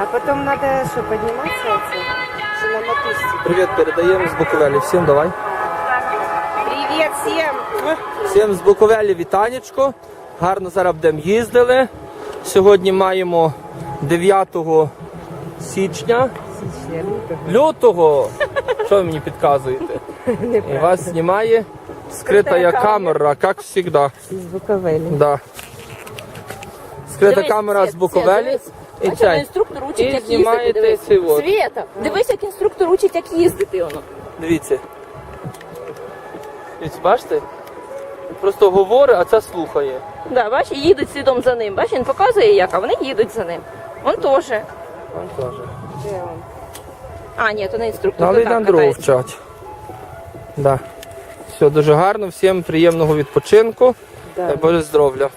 А потом надо что, подниматься отсюда? Что на мотузке? Привіт, передаємо з Буковелі. Всім давай. Привет всем! Всім з Буковелі вітанечко. Гарно зараз будемо їздили. Сьогодні маємо 9 січня. Січня, лютого. Що ви мені підказуєте? І вас знімає скрита камера, як завжди. Из Буковели. Да. Скрита камера з Буковелі. І цей. інструктор учить, І як знімаєте їздити. Дивись. от. Света, дивись, як інструктор учить, як їздити воно. Дивіться. Дивіться, бачите? Просто говорить, а це слухає. Да, бачиш, і їдуть слідом за ним. Бачиш, він показує як, а вони їдуть за ним. Он теж. Он теж. А, ні, то не інструктор. Ну, Але то й так на дров катається. вчать. Да. Все дуже гарно, всім приємного відпочинку. Да. Дай Боже здоров'я.